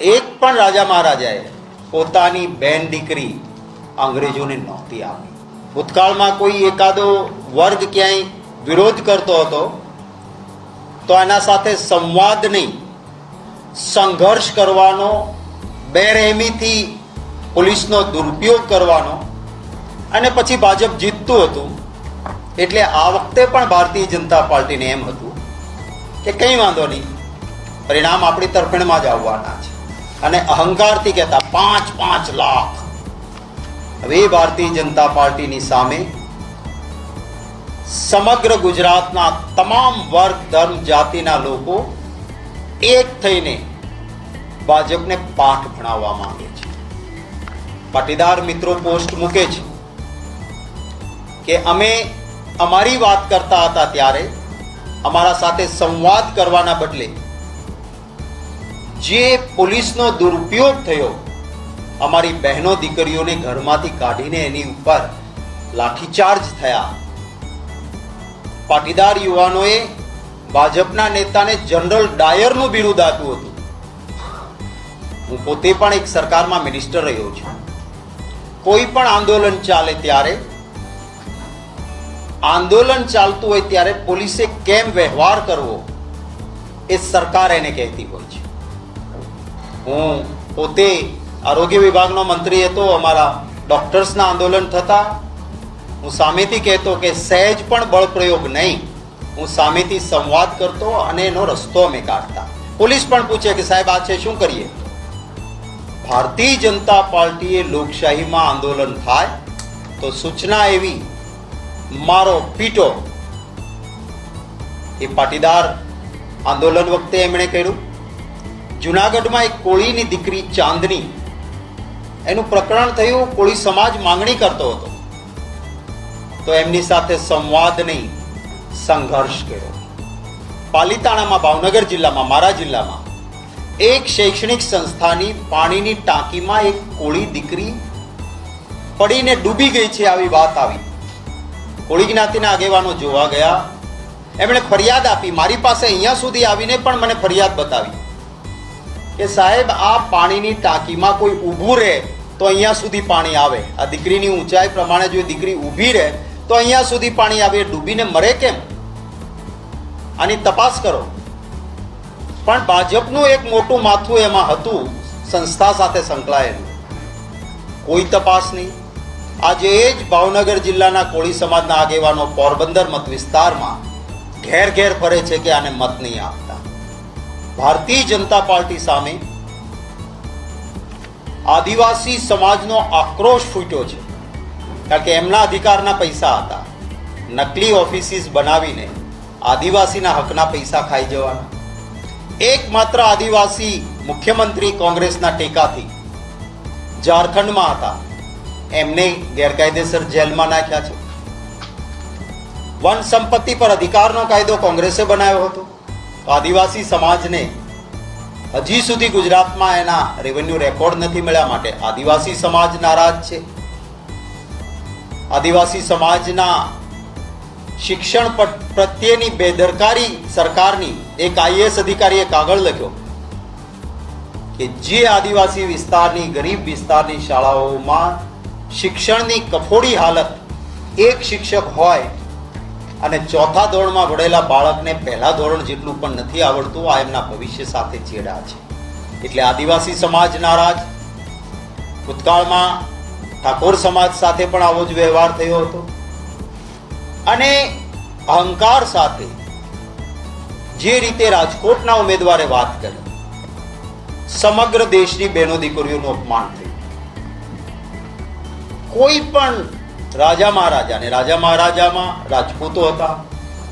એક પણ રાજા મહારાજાએ પોતાની બેન દીકરી અંગ્રેજોને નહોતી આપી. ભૂતકાળમાં કોઈ એકાદો વર્ગ ક્યાંય વિરોધ કરતો હતો, તો એના સાથે સંવાદ નહીં, સંઘર્ષ કરવાનો, બેરહેમીથી પોલીસનો દુરુપયોગ કરવાનો અને પછી ભાજપ જીતતું હતું. એટલે આ વખતે પણ ભારતીય જનતા પાર્ટીને એમ હતું કે કંઈ વાંધો નહીં, પરિણામ આપણી તરફેણમાં જ આવવાના છે. અને અહંકારથી કહેતા પાંચ પાંચ લાખ. હવે ભારતીય જનતા પાર્ટીની સામે સમગ્ર ગુજરાતના તમામ વર્ગ, ધર્મ, જાતિના લોકો એક થઈને ભાજપને પાઠ ભણાવવા માંગે છે. પાટીદાર મિત્રો પોસ્ટ મૂકે છે કે અમે અમારી વાત કરતા હતા ત્યારે અમારા સાથે સંવાદ કરવાના બદલે જે પોલીસનો દુરુપયોગ થયો, અમારી બહેનો દીકરીઓને ઘરમાંથી કાઢીને એની ઉપર લાઠીચાર્જ થયા. પાટીદાર યુવાનોએ ભાજપના નેતાને જનરલ ડાયરનું બિરુદ આપ્યું હતું. હું પોતે પણ એક સરકારમાં મિનિસ્ટર રહ્યો છું. કોઈ પણ આંદોલન ચાલે ત્યારે, આંદોલન ચાલતું હોય ત્યારે પોલીસે કેમ વ્યવહાર કરવો, એ સરકાર એને કહેતી હોય છે. હું પોતે આરોગ્ય વિભાગનો મંત્રી હતો, અમારા ડોક્ટર્સના આંદોલન થતા. હું સામેથી કહેતો કે સહેજ પણ બળપ્રયોગ નહીં. હું સામેથી સંવાદ કરતો અને એનો રસ્તો અમે કાઢતા. પોલીસ પણ પૂછે કે સાહેબ, આ છે, શું કરીએ? ભારતીય જનતા પાર્ટીએ લોકશાહીમાં આંદોલન થાય તો સૂચના એવી, મારો પીટો. એ પાટીદાર આંદોલન વખતે એમણે કર્યું. જુનાગઢમાં એક કોળીની દીકરી ચાંદની. એનું પ્રકરણ થયું, કોળી સમાજ માંગણી કરતો હતો. તો એમની સાથે સંવાદ નહીં, સંઘર્ષ કર્યો. પાલીતાણામાં, ભાવનગર જિલ્લામાં, મારા જિલ્લામાં, એક શૈક્ષણિક સંસ્થાની પાણીની ટાંકીમાં એક કોળી દીકરી પડીને ડૂબી ગઈ છે આવી વાત આવી. કોળી જ્ઞાતિના આગેવાનો જોવા ગયા. એમણે ફરિયાદ આપી. મારી પાસે અહીંયા સુધી આવીને પણ મને ફરિયાદ બતાવી. કે સાહેબ, આ પાણીની ટાંકીમાં કોઈ ઊભું રહે તો અહીંયા સુધી પાણી આવે. આ દીકરીની ઊંચાઈ પ્રમાણે જો દીકરી ઊભી રહે તો અહીંયા સુધી પાણી આવે. ડૂબીને મરે કેમ? આની તપાસ કરો. પણ ભાજપનું એક મોટું માથું એમાં હતું, સંસ્થા સાથે સંકળાયેલું. કોઈ તપાસ નહીં. આજે એ જ ભાવનગર જિલ્લાના કોળી સમાજના આગેવાનો પોરબંદર મત વિસ્તારમાં ઘેર ઘેર ફરે છે કે આને મત નહીં આપતા ભારતીય જનતા પાર્ટી સામે આદિવાસી સમાજનો આક્રોશ ફૂટ્યો છે. કારણ કે એમના અધિકારના પૈસા હતા. નકલી ઓફિસીસ બનાવીને આદિવાસીના હકના પૈસા ખાઈ જવાના. એકમાત્ર આદિવાસી મુખ્યમંત્રી કોંગ્રેસના ટેકાથી ઝારખંડમાં હતા. એમને ગેરકાયદેસર જેલમાં નાખ્યા છે. વન સંપત્તિ પર અધિકારનો કાયદો કોંગ્રેસે બનાવ્યો હતો. આદિવાસી સમાજને હજી સુધી ગુજરાતમાં એના રેવન્યુ રેકોર્ડ નથી મળ્યા માટે. આદિવાસી સમાજ નારાજ છે. આદિવાસી સમાજના શિક્ષણ પ્રત્યેની બેદરકારી સરકારની એક આઈએએસ અધિકારીએ કાગળ લખ્યો કે જે આદિવાસી વિસ્તારની, ગરીબ વિસ્તારની શાળાઓમાં શિક્ષણની કફોડી હાલત એક શિક્ષક હોય અને ચોથા ધોરણમાં ભણેલા બાળકને પહેલા ધોરણ જેટલું પણ નથી આવડતું, આ એમના ભવિષ્ય સાથે ચેડા છે. એટલે આદિવાસી સમાજ નારાજ. ભૂતકાળમાં ઠાકોર સમાજ સાથે પણ આવો જ વ્યવહાર થયો હતો. અને અહંકાર સાથે જે રીતે રાજકોટના ઉમેદવારે વાત કરી, સમગ્ર દેશની બહેનો દીકરીઓનું અપમાન થયું. કોઈ પણ રાજા મહારાજા ને રાજા મહારાજામાં રાજપૂતો હતા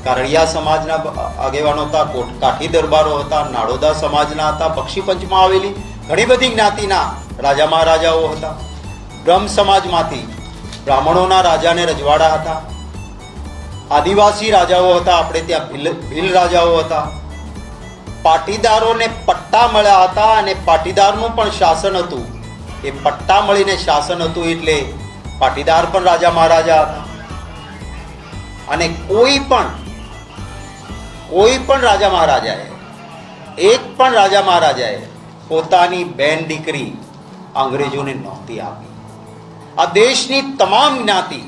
કારડિયા સમાજના આગેવાનો હતા કાઠી દરબારો હતા, નાડોદા સમાજના હતા બક્ષીપંચમાં આવેલી ઘણી બધી જ્ઞાતિના રાજા મહારાજાઓ હતા. બ્રહ્મ સમાજમાંથી બ્રાહ્મણોના રાજાને રજવાડા હતા. આદિવાસી રાજાઓ હતા, આપણે ત્યાં ભીલ ભીલ રાજાઓ હતા. પાટીદારોને પટ્ટા મળ્યા હતા અને પાટીદારનું પણ શાસન હતું. એ પટ્ટા મળીને શાસન હતું એટલે પાટીદાર પણ રાજા મહારાજા. હતા અને કોઈ પણ કોઈ પણ રાજા મહારાજાએ, એક પણ રાજા મહારાજાએ પોતાની બેન દીકરી અંગ્રેજોને નહોતી આપી. આ દેશની તમામ જ્ઞાતિ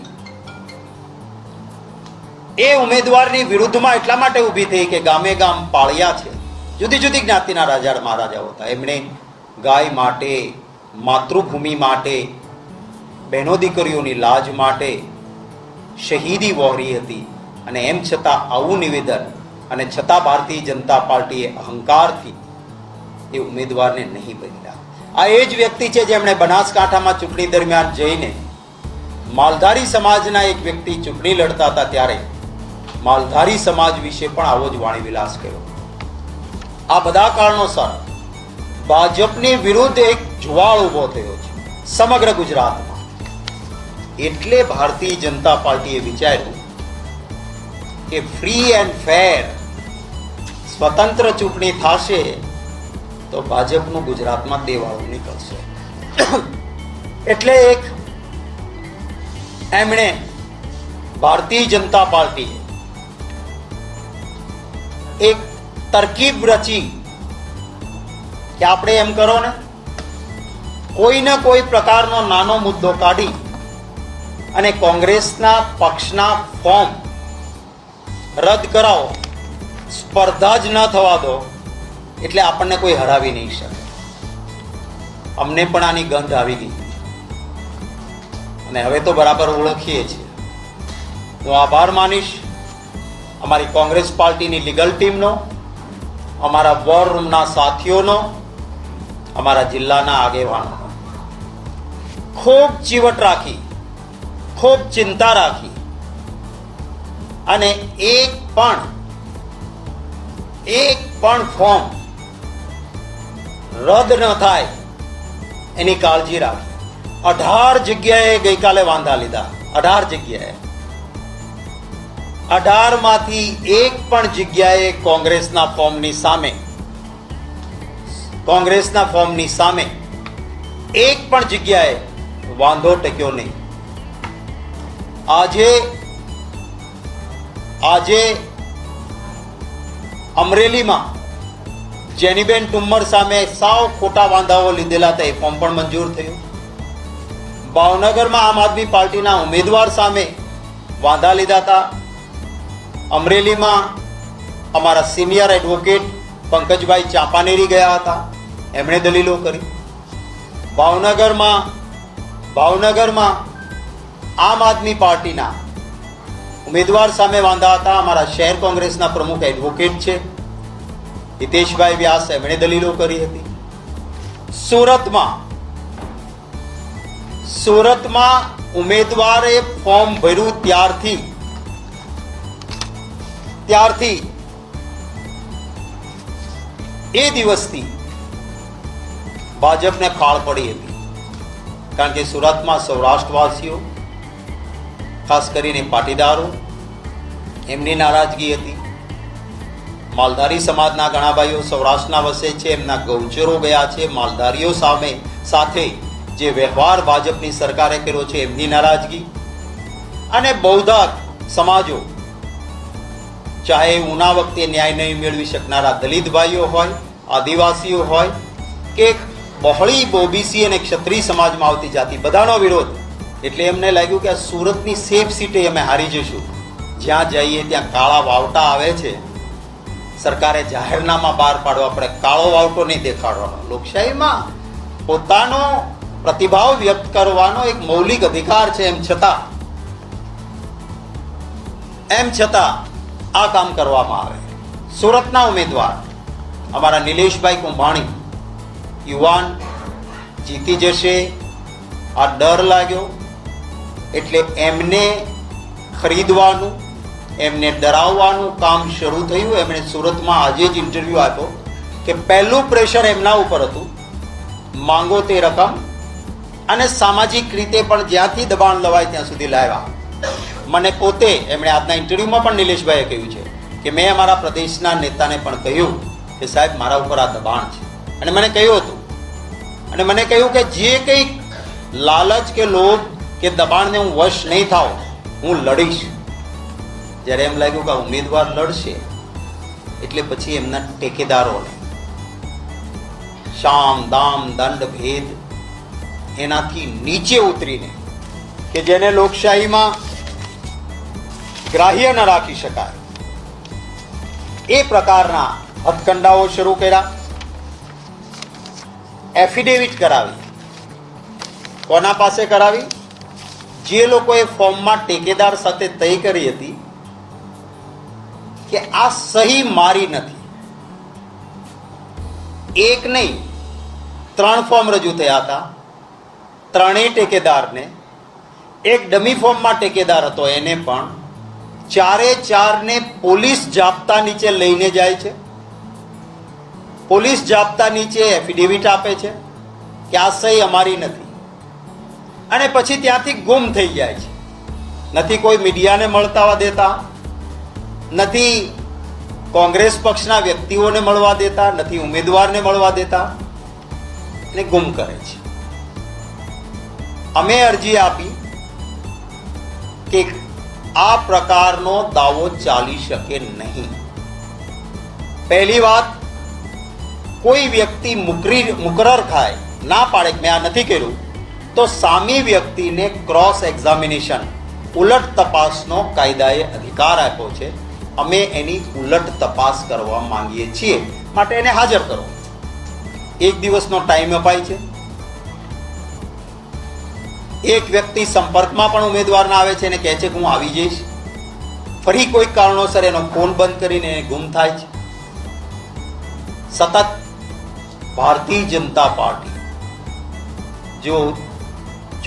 એ ઉમેદવારની વિરુદ્ધમાં એટલા માટે ઊભી થઈ કે ગામે ગામ પાળ્યા છે. જુદી જુદી જ્ઞાતિના રાજા મહારાજાઓ હતા. એમણે ગાય માટે, માતૃભૂમિ માટે બહેનો દીકરીઓની લાજ માટે શહીદી વહોરી હતી અને એમ છતાં આવું નિવેદન અને છતાં ભારતીય જનતા પાર્ટીએ અહંકારથી એ ઉમેદવારને નહીં બન્યા આ એ જ વ્યક્તિ છે જેમણે બનાસકાંઠામાં ચૂંટણી દરમિયાન જઈને માલધારી સમાજના એક વ્યક્તિ ચૂંટણી લડતા હતા ત્યારે માલધારી સમાજ વિશે પણ આવો જ વાણી વિલાસ કર્યો. આ બધા કારણોસર ભાજપની વિરુદ્ધ એક જુવાળ ઊભો થયો છે સમગ્ર ગુજરાતમાં. એટલે ભારતીય જનતા પાર્ટીએ વિચાર્યું કે ફ્રી એન્ડ ફેર સ્વતંત્ર ચૂંટણી થશે તો ભાજપનું ગુજરાતમાં દેવાળું નીકળશે. એટલે એક એમણે ભારતીય જનતા પાર્ટીએ એક તરકીબ રચી કે આપણે એમ કરો ને કોઈ ને કોઈ પ્રકારનો નાનો મુદ્દો કાઢી અને કોંગ્રેસના પક્ષના ફોર્મ રદ કરાવો. સ્પર્ધા જ ન થવા દો, એટલે આપણને કોઈ હરાવી નહીં શકે. અમને પણ આની ગંધ આવી ગઈ. અને હવે તો બરાબર ઓળખીએ છીએ. હું આભાર માનીશ. અમારી કોંગ્રેસ પાર્ટીની લીગલ ટીમનો, અમારા વોર રૂમના સાથીઓનો, અમારા જિલ્લાના આગેવાનોનો. ખૂબ ચીવટ રાખી. ખૂબ ચિંતા રાખી. અને એક પણ એક પણ ફોર્મ રદ ન થાય એની કાળજી રાખી. અઢાર જગ્યાએ ગઈકાલે વાંધા લીધા. અઢાર જગ્યાએ. અઢારમાંથી એક પણ જગ્યાએ કોંગ્રેસના ફોર્મની સામે, કોંગ્રેસના ફોર્મની સામે એક પણ જગ્યાએ વાંધો ટક્યો નહીં. આજે આજે અમરેલીમાં જેનીબેન ટુમ્મર સામે સાવ ખોટા વાંધાઓ લીધેલા હતા. એ ફોર્મ પણ મંજૂર થયું. ભાવનગરમાં આમ આદમી પાર્ટીના ઉમેદવાર સામે વાંધા લીધા હતા. અમરેલીમાં અમારા સિનિયર એડવોકેટ પંકજભાઈ ચાંપાનેરી ગયા હતા. એમણે દલીલો કરી. ભાવનગરમાં ભાવનગરમાં આમ આદમી પાર્ટીના ઉમેદવાર સામે વાંધા હતા અમારા શહેર કોંગ્રેસના પ્રમુખ એડવોકેટ છે. હિતેશભાઈ વ્યાસ એમણે દલીલો કરી હતી. સુરતમાં સુરતમાં ઉમેદવારે ફોર્મ ભર્યું ત્યારથી ત્યારથી એ દિવસથી ભાજપને ફાળ પડી હતી. કારણ કે સુરતમાં સૌરાષ્ટ્રવાસીઓ ખાસ કરીને પાટીદારો, એમની નારાજગી હતી. માલધારી સમાજના ઘણા ભાઈઓ સૌરાષ્ટ્રના વસે છે, એમના ગૌચરો ગયા છે. માલધારીઓ સામે સાથે જે વ્યવહાર ભાજપની સરકારે કર્યો છે, એમની નારાજગી. અને બહુધાત સમાજો, ચાહે ઉના વખતે ન્યાય નહીં મેળવી શકનારા દલિત ભાઈઓ હોય, આદિવાસીઓ હોય, કે બહોળી ઓબીસી અને ક્ષત્રિય સમાજમાં આવતી જાતિ. બધાનો વિરોધ એટલે એમને લાગ્યું કે આ સુરતની સેફ સીટે અમે હારી જઈશું. જ્યાં જઈએ ત્યાં કાળા વાવટા આવે છે. સરકારે જાહેરનામા બહાર પાડવા પડે. કાળો વાવટો નહીં દેખાડવાનો. લોકશાહીમાં પોતાનો પ્રતિભાવ વ્યક્ત કરવાનો એક મૌલિક અધિકાર છે એમ છતાં એમ છતાં આ કામ કરવામાં આવે. સુરતના ઉમેદવાર, અમારા નિલેશભાઈ કુંભાણી, યુવાન, જીતી જશે. આ ડર લાગ્યો. એટલે એમને ખરીદવાનું, એમને ડરાવવાનું કામ શરૂ થયું. એમણે સુરતમાં આજે જ ઇન્ટરવ્યૂ આપ્યો કે પહેલું પ્રેશર એમના ઉપર હતું, માંગો તે રકમ અને સામાજિક રીતે પણ જ્યાંથી દબાણ લવાય ત્યાં સુધી લાવ્યા. મને પોતે, એમણે આજના ઇન્ટરવ્યૂમાં પણ નિલેશભાઈએ કહ્યું છે કે મેં અમારા પ્રદેશના નેતાને પણ કહ્યું કે સાહેબ, મારા ઉપર આ દબાણ છે. અને મને કહ્યું હતું. અને મને કહ્યું કે જે કંઈક લાલચ કે લોભ કે દબાણને હું વશ નહીં થાવ હું લડીશ. જ્યારે એમ લાગ્યું કે ઉમેદવાર લડશે, એટલે પછી એમના ટેકેદારોને શામ, દામ, દંડ, ભેદ એનાથી નીચે ઉતરીને કે જેને લોકશાહીમાં ગ્રાહ્ય ન રાખી શકાય, એ પ્રકારના હથકંડાઓ શરૂ કર્યા, એફિડેવિટ કરાવી. કોના પાસે કરાવી? જે લોકોએ ફોર્મમાં ટેકેદાર સાથે તય કરી હતી કે આ સહી મારી નથી. એક નહીં, ત્રણ ફોર્મ રજૂ થયા હતા. ત્રણેય ટેકેદારને, એક ડમી ફોર્મમાં ટેકેદાર હતો એને પણ. ચારે ચારને પોલીસ જાપ્તા નીચે લઈને જાય છે. પોલીસ જાપ્તા નીચે એફિડેવિટ આપે છે કે આ સહી અમારી નથી. અને પછી ત્યાંથી ગુમ થઈ જાય છે. નથી કોઈ મીડિયાને મળતા દેતા, નથી કોંગ્રેસ પક્ષના વ્યક્તિઓને મળવા દેતા, નથી ઉમેદવારને મળવા દેતા, અને ગુમ કરે છે. અમે અરજી આપી કે આ પ્રકારનો દાવો ચાલી શકે નહીં. પહેલી વાત, કોઈ વ્યક્તિ મુકરી મુકરર થાય ના પાડે, મેં આ નથી કર્યું. તો સામી વ્યક્તિને ક્રોસ એક્ઝામિનેશન ઉલટ તપાસનો કાયદાએ અધિકાર આપ્યો છે. અમે એની ઉલટ તપાસ કરવા માંગીએ છીએ. માટે એને હાજર કરો. એક દિવસનો ટાઈમ અપાય છે. એક વ્યક્તિ સંપર્કમાં પણ ઉમેદવારના આવે છે અને કહે છે કે હું આવી જઈશ. ફરી કોઈક કારણોસર એનો ફોન બંધ કરીને એ ગુમ થાય છે. સતત ભારતીય જનતા પાર્ટી, જો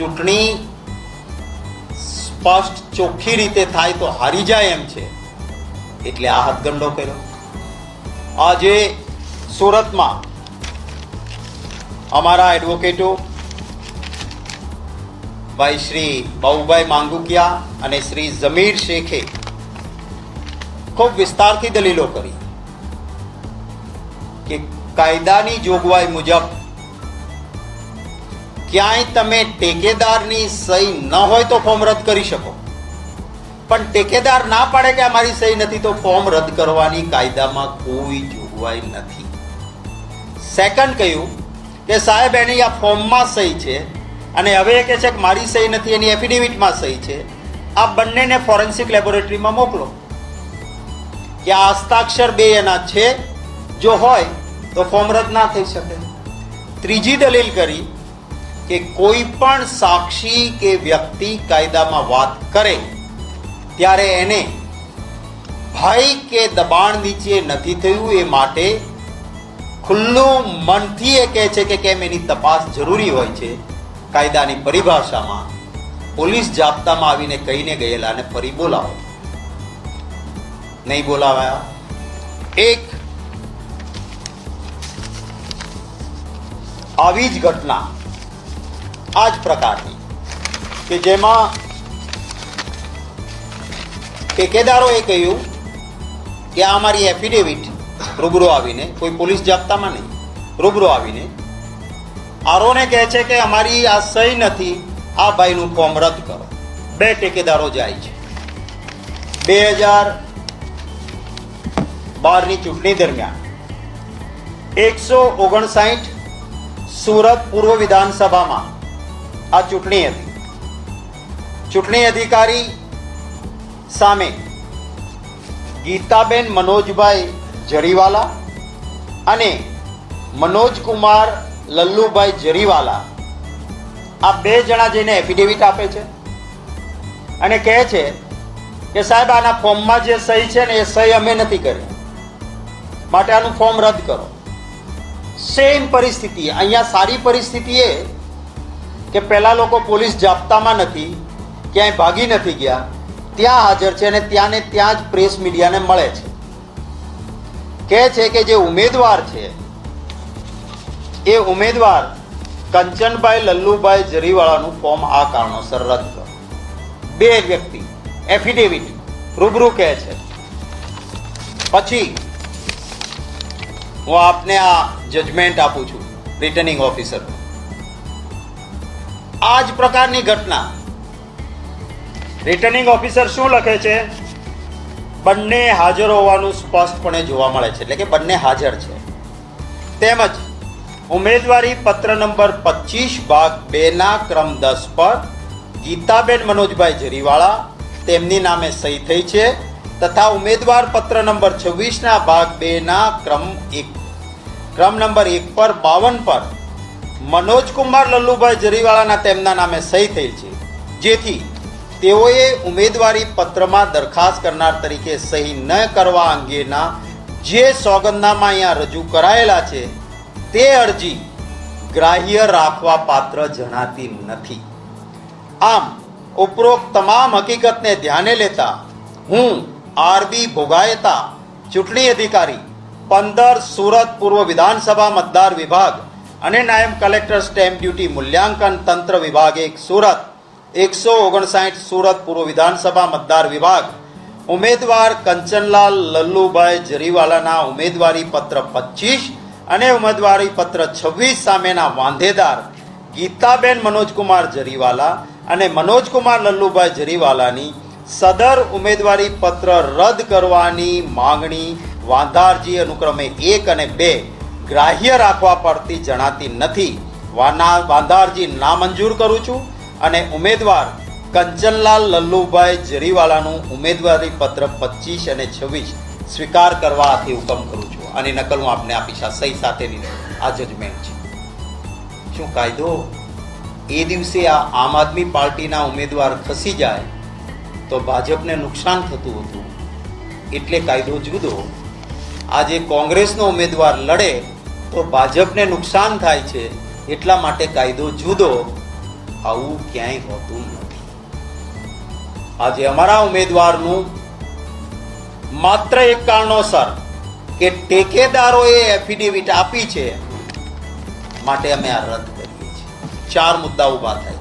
ચૂંટણી સ્પષ્ટ ચોખ્ખી રીતે થાય તો હારી જાય એમ છે. એટલે આ હાથગંડો કર્યો. આજે સુરતમાં અમારા એડવોકેટો ભાઈ શ્રી બાબુભાઈ માંગુકિયા અને શ્રી જમીર શેખે ખૂબ વિસ્તારથી દલીલો કરી કે કાયદાની જોગવાઈ મુજબ ક્યાંય તમે ટેકેદારની સહી ન હોય તો ફોર્મ રદ કરી શકો. પણ ટેકેદાર ના પાડે કે અમારી સહી નથી તો ફોર્મ રદ કરવાની કાયદામાં કોઈ જોગવાઈ નથી. સેકન્ડ કહ્યું કે સાહેબ, એની આ ફોર્મમાં સહી છે અને હવે એ કહે છે કે મારી સહી નથી, એની એફિડેવિટમાં સહી છે. આ બંનેને ફોરેન્સિક લેબોરેટરીમાં મોકલો. કે આ હસ્તાક્ષર બે એના છે. જો હોય તો ફોર્મ રદ ના થઈ શકે. ત્રીજી દલીલ કરી કે કોઈ પણ સાક્ષી કે વ્યક્તિ કાયદામાં વાત કરે, ત્યારે એને ભય કે દબાણ નીચે નથી થયું એ માટે ખુલ્લું મનથી એ કહે છે કે કેમ એની તપાસ જરૂરી હોય છે. કાયદાની પરિભાષામાં પોલીસ જાપ્તામાં આવીને કહીને ગયેલા અને ફરી બોલાવો. નહીં બોલાવ્યા. એક આવી જ ઘટના આ જ પ્રકારની કે જેમાં ઠેકેદારોએ કહ્યું કે આ અમારી એફિડેવિટ રૂબરૂ આવીને, કોઈ પોલીસ જાપ્તામાં નહીં, રૂબરૂ આવીને આરોને કહે છે કે અમારી આ સહી નથી, આ ભાઈનું ફોર્મ રદ કરો. બે ટેકેદારો જાય છે. બે હજાર બારની ચૂંટણી દરમિયાન એકસો ઓગણસાઠ સુરત પૂર્વ વિધાનસભામાં આ ચૂંટણી હતી. ચૂંટણી અધિકારી સામે ગીતાબેન મનોજભાઈ જરીવાલા અને મનોજકુમાર લલ્લુભાઈ જરીવાલા આ બે જણા જઈને એફિડેવિટ આપે છે અને કહે છે કે સાહેબ, આના ફોર્મમાં જે સહી છે ને એ સહી અમે નથી કરી. માટે આનું ફોર્મ રદ કરો. સેમ પરિસ્થિતિ, અહીંયા સારી પરિસ્થિતિ એ કે પહેલાં લોકો પોલીસ જાપ્તામાં નથી, ક્યાંય ભાગી નથી ગયા, ત્યાં હાજર છે અને ત્યાં ને ત્યાં જ પ્રેસ મીડિયાને મળે છે. કહે છે કે જે ઉમેદવાર છે, એ ઉમેદવાર કંચનભાઈ લલ્લુભાઈ જરીવાળાનું ફોર્મ આ કારણોસર રદ કરો. બે વ્યક્તિ એફિડેવિટ રૂબરૂ કહે છે. પછી, હું આપને આ જજમેન્ટ આપું છું રિટર્નિંગ ઓફિસર આ જ પ્રકારની ઘટના. રિટર્નિંગ ઓફિસર શું લખે છે? બંને હાજર હોવાનું સ્પષ્ટપણે જોવા મળે છે. એટલે કે બંને હાજર છે. તેમજ ઉમેદવારી પત્ર નંબર પચીસ ભાગ બેના ક્રમ દસ પર ગીતાબેન મનોજભાઈ જરીવાળા, તેમની નામે સહી થઈ છે, તથા ઉમેદવાર પત્ર નંબર છવ્વીસના ભાગ બેના ક્રમ એક, ક્રમ નંબર એક પર બાવન પર મનોજકુમાર લલ્લુભાઈ જરીવાળાના તેમના નામે સહી થઈ છે. જેથી તેઓએ ઉમેદવારી પત્રમાં દરખાસ્ત કરનાર તરીકે સહી ન કરવા અંગેના જે સોગંદનામા અહીંયા રજૂ કરાયેલા છે, તે અરજી ગ્રાહ્ય રાખવા પાત્ર જણાતી નથી. આમ, ઉપરોક્ત તમામ હકીકતને ધ્યાને લેતા હું આરબી ભોગાયતા ચૂંટણી અધિકારી પંદર સુરત પૂર્વ વિધાનસભા મતદાર વિભાગ અને નાયબ કલેક્ટર સ્ટેમ્પ ડ્યુટી મૂલ્યાંકન તંત્ર વિભાગ એક સુરત, એકસો ઓગણસાઠ સુરત પૂર્વ વિધાનસભા મતદાર વિભાગ, ઉમેદવાર કંચનલાલ લલ્લુભાઈ જરીવાલાના ઉમેદવારી પત્ર પચીસ અને ઉમેદવારી પત્ર છવ્વીસ સામેના વાંધેદાર ગીતાબેન મનોજકુમાર જરીવાલા અને મનોજકુમાર લલ્લુભાઈ જરીવાલાની સદર ઉમેદવારી પત્ર રદ કરવાની માંગણી વાંધારજી અનુક્રમે એક અને બે ગ્રાહ્ય રાખવા પડતી જણાતી નથી. વાના, વાંધારજી નામંજૂર કરું છું અને ઉમેદવાર કંચનલાલ લલ્લુભાઈ જરીવાલાનું ઉમેદવારી પત્ર પચીસ અને છવ્વીસ સ્વીકાર કરવા આથી હુકમ કરું છું. આની નકલ હું આપને આપીશ. આ સહી સાથેની આ જજમેન્ટ છે. શું કાયદો? એ દિવસે આ આમ આદમી પાર્ટીના ઉમેદવાર ખસી જાય તો ભાજપને નુકસાન થતું હતું. એટલે કાયદો જુદો. આજે કોંગ્રેસનો ઉમેદવાર લડે તો ભાજપને નુકસાન થાય છે એટલા માટે કાયદો જુદો, આવું ક્યાંય હોતું નથી. આજે અમારા ઉમેદવારનું માત્ર એક કારણોસર કે ટેકેદારોએ એફિડેવિટ આપી છે, માટે અમે આ રદ કરીએ છીએ. ચાર મુદ્દા ઊભા થાય.